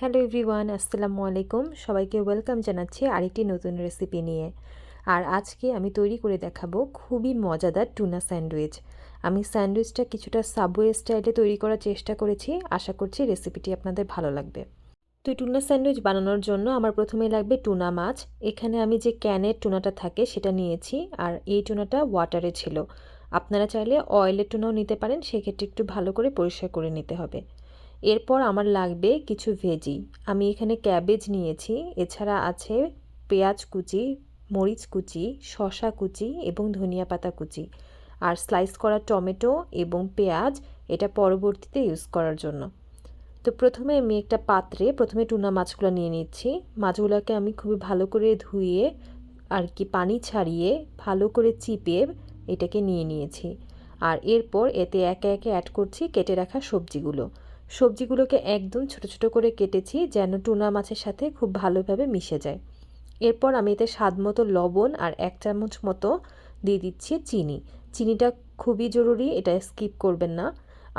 Hello everyone, আসসালামু আলাইকুম। সবাইকে ওয়েলকাম জানাচ্ছি আরেকটি নতুন রেসিপি নিয়ে। আর আজকে আমি তৈরি করে দেখাবো খুবই মজাদার টুনা স্যান্ডউইচ। আমি স্যান্ডউইচটা কিছুটা সাবওয়ে স্টাইলে তৈরি করার চেষ্টা করেছি। আশা করছি রেসিপিটি আপনাদের ভালো লাগবে। তো টুনা স্যান্ডউইচ বানানোর জন্য আমার প্রথমে লাগবে টুনা মাছ। এখানে আমি যে ক্যানের টুনাটা থাকে সেটা নিয়েছি। আর এই টুনাটা ওয়াটারে ছিল। আপনারা চাইলে অয়েলের টুনাও নিতে পারেন। সেক্ষেত্রে একটু ভালো করে পরিষ্কার করে নিতে হবে। এরপর আমার লাগবে কিছু ভেজি আমি এখানে ক্যাবেজ নিয়েছি, এছাড়া আছে পেঁয়াজ কুচি, মরিচ কুচি শশা কুচি এবং ধনিয়া পাতা কুচি। আর স্লাইস করা টমেটো এবং পেঁয়াজ, এটা পরবর্তীতে ইউজ করার জন্য। তো প্রথমে আমি একটা পাত্রে, প্রথমে টুনা মাছগুলো নিয়ে নিচ্ছি। মাছগুলোকে আমি খুবই ভালো করে ধুয়ে আর কি পানি ছাড়িয়ে ভালো করে চিপে এটাকে নিয়ে নিয়েছি। আর এরপর এতে একে একে অ্যাড করছি কেটে রাখা সবজিগুলো। সবজিগুলোকে একদম ছোট ছোট করে কেটেছি যেন টুনা মাছের সাথে খুব ভালোভাবে মিশে যায়। এরপর আমি এতে স্বাদ মতো লবণ আর এক চামচ মতো দিয়ে দিচ্ছি চিনি। চিনিটা খুবই জরুরি, এটা স্কিপ করবেন না।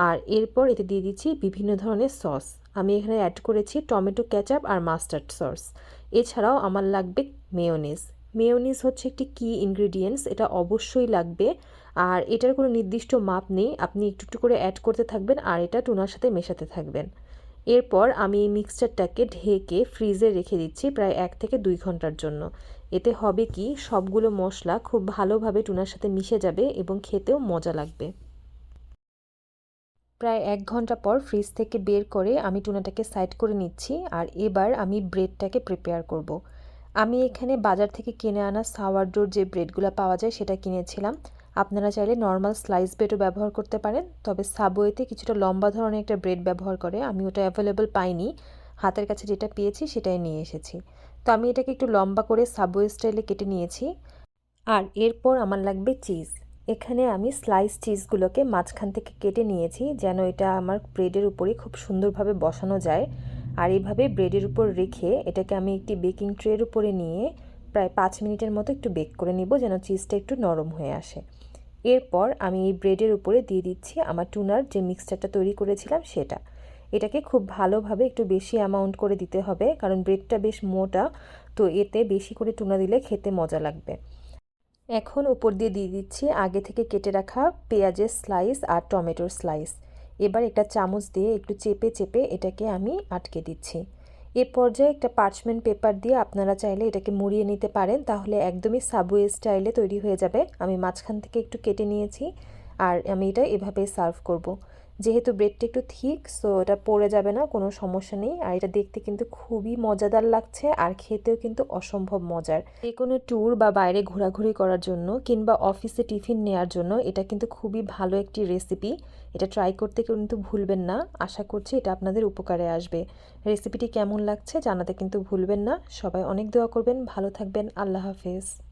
আর এরপর এতে দিয়ে দিচ্ছি বিভিন্ন ধরনের সস। আমি এখানে অ্যাড করেছি টমেটো ক্যাচাপ আর মাস্টার্ড সস। এছাড়াও আমার লাগবে মেয়োনিজ। মেয়োনিজ হচ্ছে একটি কি ইনগ্রিডিয়েন্টস এটা অবশ্যই লাগবে। আর এটার কোনো নির্দিষ্ট মাপ নেই, আপনি একটু একটু করে অ্যাড করতে থাকবেন আর এটা টুনার সাথে মেশাতে থাকবেন। এরপর আমি এই মিক্সচারটাকে ঢেকে ফ্রিজে রেখে দিচ্ছি প্রায় এক থেকে দুই ঘণ্টার জন্য। এতে হবে কি, সবগুলো মশলা খুব ভালোভাবে টুনার সাথে মিশে যাবে এবং খেতেও মজা লাগবে। প্রায় এক ঘণ্টা পর ফ্রিজ থেকে বের করে আমি টুনাটাকে সাইড করে নিচ্ছি আর এবার আমি ব্রেডটাকে প্রিপেয়ার করব। আমি এখানে বাজার থেকে কিনে আনা সাওয়ারডোর যে ব্রেডগুলো পাওয়া যায় সেটা কিনেছিলাম। আপনারা চাইলে নর্মাল স্লাইস ব্রেডও ব্যবহার করতে পারেন, তবে সাবওয়েতে কিছুটা লম্বা ধরনের একটা ব্রেড ব্যবহার করে। আমি ওটা অ্যাভেলেবল পাইনি। হাতের কাছে যেটা পেয়েছি সেটাই নিয়ে এসেছি। তো আমি এটাকে একটু লম্বা করে সাবওয়ে স্টাইলে কেটে নিয়েছি। আর এরপর আমার লাগবে চিজ এখানে আমি স্লাইস চিজগুলোকে মাঝখান থেকে কেটে নিয়েছি, যেন এটা আমার ব্রেডের উপরে খুব সুন্দরভাবে বসানো যায়। আর এভাবে ব্রেডের উপর রেখে এটাকে আমি একটি বেকিং ট্রের উপরে নিয়ে প্রায় পাঁচ মিনিটের মতো একটু বেক করে নিব যেন চিজটা একটু নরম হয়ে আসে। এরপর আমি এই ব্রেডের উপরে দিয়ে দিচ্ছি আমার টুনার যে মিক্সচারটা তৈরি করেছিলাম সেটা। এটাকে খুব ভালোভাবে একটু বেশি অ্যামাউন্ট করে দিতে হবে, কারণ ব্রেডটা বেশ মোটা, তো এতে বেশি করে টুনা দিলে খেতে মজা লাগবে। এখন উপর দিয়ে দিয়ে দিচ্ছি আগে থেকে কেটে রাখা পেঁয়াজের স্লাইস আর টমেটোর স্লাইস এবার একটা চামচ দিয়ে একটু চেপে চেপে এটাকে আমি আটকে দিচ্ছি এ পর্যায়ে একটা পার্চমেন্ট পেপার দিয়ে আপনারা চাইলে এটাকে মুড়িয়ে নিতে পারেন, তাহলে একদমই সাবওয়ে স্টাইলে তৈরি হয়ে যাবে আমি মাঝখান থেকে একটু কেটে নিয়েছি আর আমি এটা এভাবে সার্ভ করব। যেহেতু ব্রেডটা একটু থিক সো এটা পড়ে যাবে না, কোনো সমস্যা নেই। আর এটা দেখতে কিন্তু খুবই মজাদার লাগছে আর খেতেও কিন্তু অসম্ভব মজার। যে কোনো ট্যুর বা বাইরে ঘোরাঘুরি করার জন্য কিংবা অফিসে টিফিন নেওয়ার জন্য এটা কিন্তু খুবই ভালো একটি রেসিপি এটা ট্রাই করতে কিন্তু ভুলবেন না। আশা করছি এটা আপনাদের উপকারে আসবে। রেসিপিটি কেমন লাগছে জানাতে কিন্তু ভুলবেন না। সবাই অনেক দোয়া করবেন। ভালো থাকবেন। আল্লাহ হাফেজ।